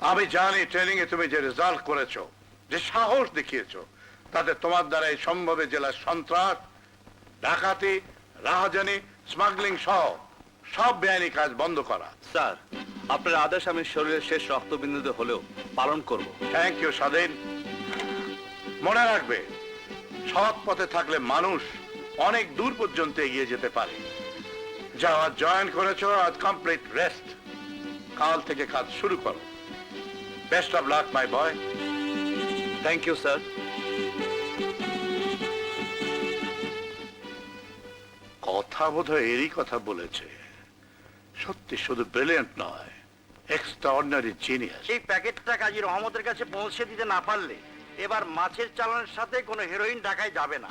আমি জানি ট্রেনিং এ তুমি যে রেজাল্ট করেছ যে সাহস দেখিয়েছো তাতে তোমার দ্বারা এই সম্ভবে জেলার সন্ত্রাস ডাকাতি রাহাজানি স্মাগলিং সহ সব বেআইনি কাজ বন্ধ করা। স্যার আপনার আদেশ আমি শরীরের শেষ রক্তবিন্দুতে হলেও পালন করব। থ্যাংক ইউ স্বাধীন। মনে রাখবে সৎ পথে থাকলে মানুষ অনেক দূর পর্যন্ত এগিয়ে যেতে পারে। যাওয়া জয়েন করেছ আজ কমপ্লিট রেস্ট কাল থেকে কাজ শুরু করো। Best of luck my boy thank you sir কথা বোধহয় এরই কথা বলেছে। সত্যি শুধু ব্রিলিয়ান্ট নয় এক্সট্রা অর্ডিনারি জিনিয়াস এই প্যাকেটটা কাজী রহমতের কাছে পৌঁছে দিতে না পারলে এবার মাছের চালানের সাথে কোনো হেরোইন ঢাকায় যাবে না।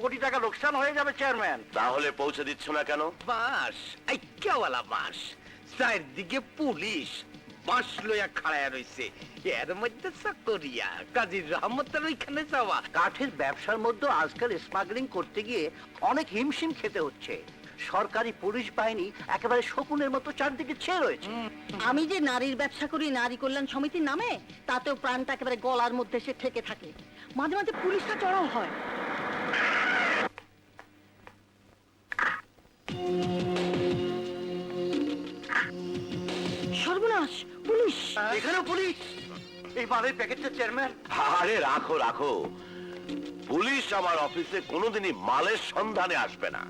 কোটি টাকা লোকসান হয়ে যাবে চেয়ারম্যান তাহলে পৌঁছে দিচ্ছ না কেন? বাস আইক্যাওয়ালা বাস। চারদিকে পুলিশ বাঁশ লইয়া খাড়ায় রইছে। এর মধ্যে চাকরিয়া কাজী রহমতের ওইখানে যাওয়া। কাঠের ব্যবসার মধ্যে আজকাল স্মাগলিং করতে গিয়ে অনেক হিমশিম খেতে হচ্ছে। সরকারি পুলিশ বাহিনী একেবারে শকুনের মতো চারদিকে ছেয়ে রয়েছে। আমি যে নারীর ব্যবসা করি নারী কল্যাণ সমিতির নামে তাতেও প্রাণটা একেবারে গলার মধ্যে সে ঠেকে থাকে। মাঝে মাঝে পুলিশটা চড়াও হয়। সর্বনাশ! পুলিশ? এখানেও পুলিশ? এই মালের প্যাকেটটা চেয়ারম্যান আরে রাখো রাখো। পুলিশ আমার অফিসে কোনোদিনই মালের সন্ধানে আসবে না।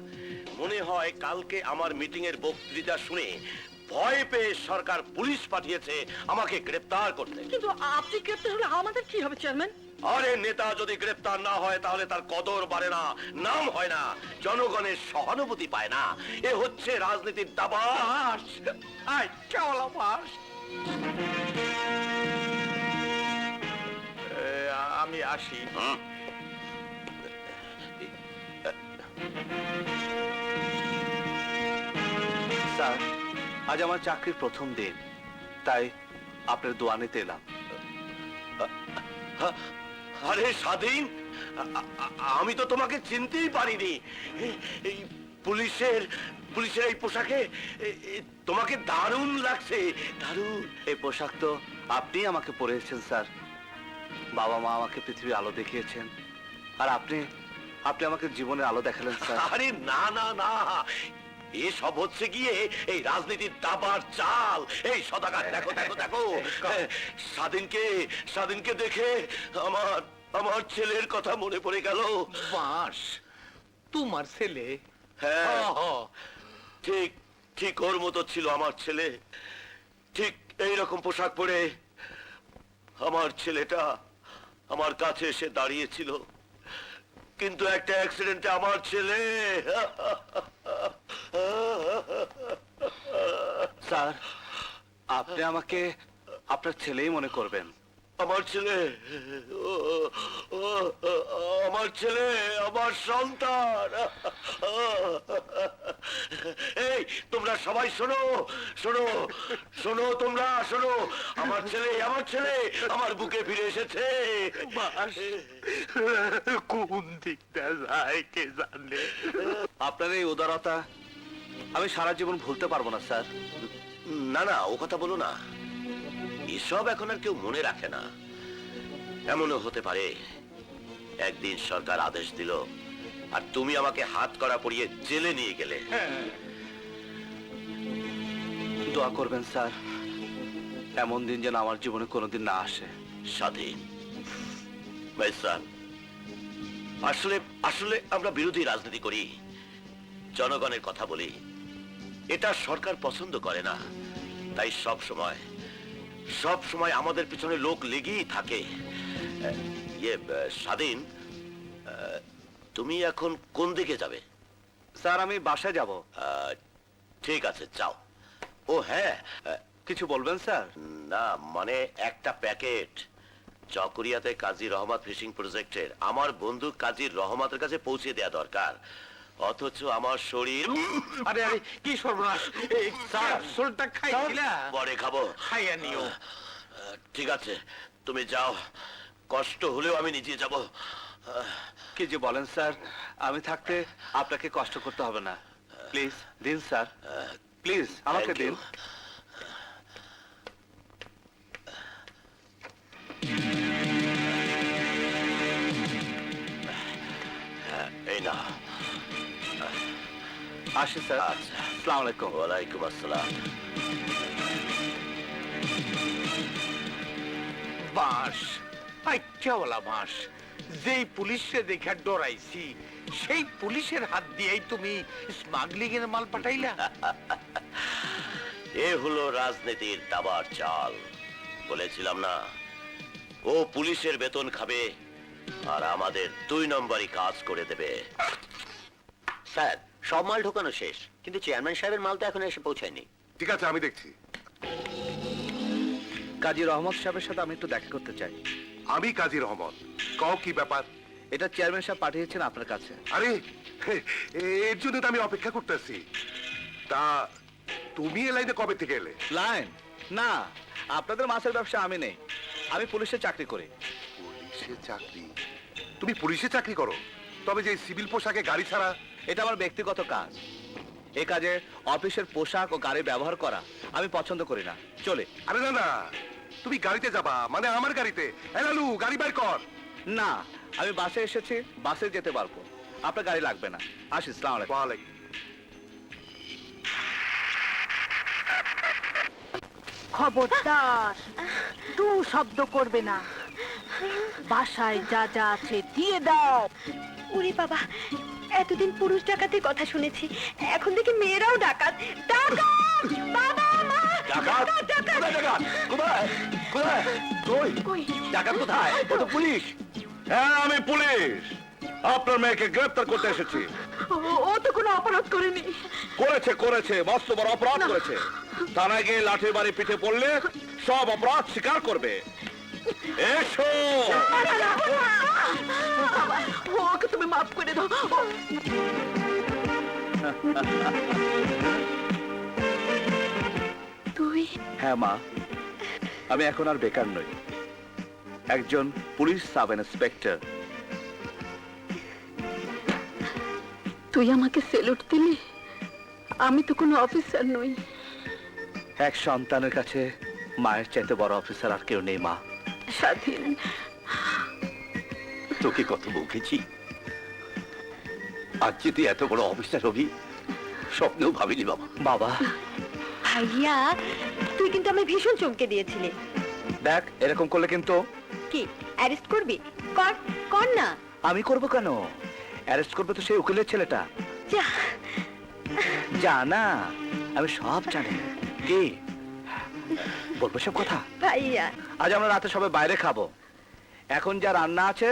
মনে হয় কালকে আমার মিটিং এর বক্তৃতা শুনে ভয় পেয়ে সরকার পুলিশ পাঠিয়েছে আমাকে গ্রেপ্তার করতে। কিন্তু আপনি গ্রেপ্তার হলে আমাদের কি হবে চেয়ারম্যান আরে নেতা যদি গ্রেপ্তার না হয় তাহলে তার কদর বাড়ে না নাম হয় না। জনগণের সহানুভূতি পায় না। এ হচ্ছে রাজনীতির দাবাস। আইক্যাওয়ালা বাস। আমি আসি। স্যার আজ আমার চাকরির প্রথম দিন তাই আপনার দোয়া নিতে এলাম। আরে স্বাধীন আমি তো তোমাকে চিনতেই পারিনি। এই পুলিশের পুলিশের এই পোশাকে? এ- এ, তোমাকে দারুণ লাগছে দারুণ। এই পোশাক তো আপনি আমাকে পরিয়েছেন স্যার। বাবা মা আমাকে পৃথিবীর আলো দেখিয়েছেন। আর আপনি আপনি আমাকে জীবনের আলো দেখালেন স্যার। আরে না না না। এসব হচ্ছে গিয়ে এই রাজনীতির দাবার চাল। এই সদাকার দেখো দেখো দেখো। স্বাধীনকে স্বাধীনকে দেখে আমার আমার ছেলের কথা মনে পড়ে গেল। বাস তোমার ছেলে? হ্যাঁ। ঠিক ঠিক ওর মতো ছিল আমার ছেলে। ঠিক এই রকম পোশাক পরে আমার ছেলেটা আমার কাছে এসে দাঁড়িয়েছিল। কিন্তু একটা অ্যাক্সিডেন্টে আমার ছেলে। স্যার আপনি আমাকে আপনার ছেলেই মনে করবেন। আমার ছেলে আমার ছেলে আমার সন্তান। এই তোমরা সবাই শোনো শোনো শোনো তোমরা শোনো আমার ছেলে আমার ছেলে আমার বুকে ফিরে এসেছে। কোন দিকটা যায় কে জানে? আপনার এই উদারতা আমি সারা জীবন ভুলতে পারব না স্যার। না না ও কথা বলো না। এসব এখন আর কেউ মনে রাখে না। এমনও হতে পারে একদিন সরকার আদেশ দিল আর তুমি আমাকে হাত করা পরিয়ে জেলে নিয়ে গেলে। দোয়া করবেন স্যার। এমন দিন যেন আমার জীবনে কোনোদিন না আসে। স্বাধীন। আসলে আসলে আমরা বিরোধী রাজনীতি করি। জনগণের কথা বলি। এটা সরকার পছন্দ করে না। তাই সব সময় সব সময় আমাদের পিছনে লোক লেগেই থাকে। ইয়ে স্বাধীন তুমি এখন কোন দিকে যাবে? স্যার আমি বাসায় যাব। আহ, ঠিক আছে যাও। ও হ্যাঁ আহ, কিছু বলবেন স্যার? না মানে একটা প্যাকেট। চকরিয়াতে কাজী রহমত ফিশিং প্রজেক্টের। আমার বন্ধু কাজী রহমতের কাছে পৌঁছে দেয়া দরকার। অথচ আমার শরীর আরে আরে কি সর্বনাশ। এই ক্যাপসুলটা খাইছিলা পরে খাব। খাইয়া নিও। আহ, ঠিক আছে তুমি যাও। কষ্ট হলেও আমি নিজে যাব। কি যে বলেন স্যার আমি থাকতে আপনাকে কষ্ট করতে হবে না। প্লিজ দিন স্যার। প্লিজ আমাকে দিন। এই না আসি স্যার। আচ্ছা। আসসালামু আলাইকুম। ওয়ালাইকুম আসসালাম। বাঁশ আচ্ছা বলা বাঁশ। যেই পুলিশে দেখে ডরাইছি সেই পুলিশের হাত দিয়েই তুমি স্মাগলিং এর মাল পাঠাইলা? এ হলো রাজনীতির দাবার চাল। বলেছিলাম না ও পুলিশের বেতন খাবে আর আমাদের দুই নম্বরই কাজ করে দেবে। স্যার সব মাল ঢোকানো শেষ কিন্তু চেয়ারম্যান সাহেবের মাল তো এখন এসে পৌঁছায়নি। ঠিক আছে আমি দেখছি। কাজী রহমত সাহেবের সাথে আমি একটু দেখা করতে চাই। আমি কাজী রহমত। কও কি ব্যাপার? এটা চেয়ারম্যান সাহেব পাঠিয়েছেন আপনার কাছে। আরে এর জন্য তো আমি অপেক্ষা করতেছি। তা তুমি এ লাইনে কবে থেকে এলে? লাইন না আপনাদের মাছের ব্যবসা আমি নেই। আমি পুলিশে চাকরি করি। পুলিশে চাকরি? তুমি পুলিশে চাকরি করো। তবে যে সিভিল পোশাকে গাড়ি ছাড়া? এটা আমার ব্যক্তিগত কাজ। এ কাজে অফিসের পোশাক ও গাড়ি ব্যবহার করা আমি পছন্দ করি না। চলে। আরে না না তুমি গাড়িতে যাবা মানে আমার গাড়িতে। এ লালু গাড়ি বাইর কর। না আমি বাসে এসেছি বাসে যেতে পারব। আপনার গাড়ি লাগবে না। আসি সালাম আলাইকুম। ওয়ালাইকুম। খবরদার দু শব্দ করবে না। বাসায় যা যা আছে দিয়ে দাও। উরি বাবা এতদিন পুরুষ ডাকাতের কথা শুনেছি। এখন দেখি মেয়েরাও ডাকাত। ডাকাত! বাবা মা! ডাকাত? কোথায় ডাকাত? কোথায়? কোথায়? কই? কই? ডাকাত কোথায়? ও তো পুলিশ। হ্যাঁ আমি পুলিশ। আপনার মেয়েকে গ্রেফতার করতে এসেছি। ও- তো কোনো অপরাধ করেনি। করেছে করেছে মস্ত বড় অপরাধ করেছে। থানায় গিয়ে লাঠির বাড়ি পিঠে পড়লে সব অপরাধ স্বীকার করবে। এসো। ওকে তুমি মাফ করে দাও। তুই? হ্যাঁ মা। আমি এখন আর বেকার নই। একজন পুলিশ সাব ইন্সপেক্টর। তুই আমাকে সেলুট দিলি? আমি তো কোনো অফিসার নই। এক সন্তানের কাছে মায়ের চাইতে বড় অফিসার আর কেউ নেই মা। স্বাধীন। তোকে কত বকেছি? আজ যে তুই এত বড় অফিসার হবি স্বপ্নেও ভাবিনি বাবা। বাবা। ভাইয়া তুই কিন্তু আমায় ভীষণ চমকে দিয়েছিলি। দেখ এরকম করলে কিন্তু কি অ্যারেস্ট করবি? কর কর না। আমি করব কেন? অ্যারেস্ট করবে তো সেই উকিলের ছেলেটা। জানা আমি সব জানি। কি? বলব সব কথা? ভাইয়া। আজ আমরা রাতে সবাই বাইরে খাব। এখন যা রান্না আছে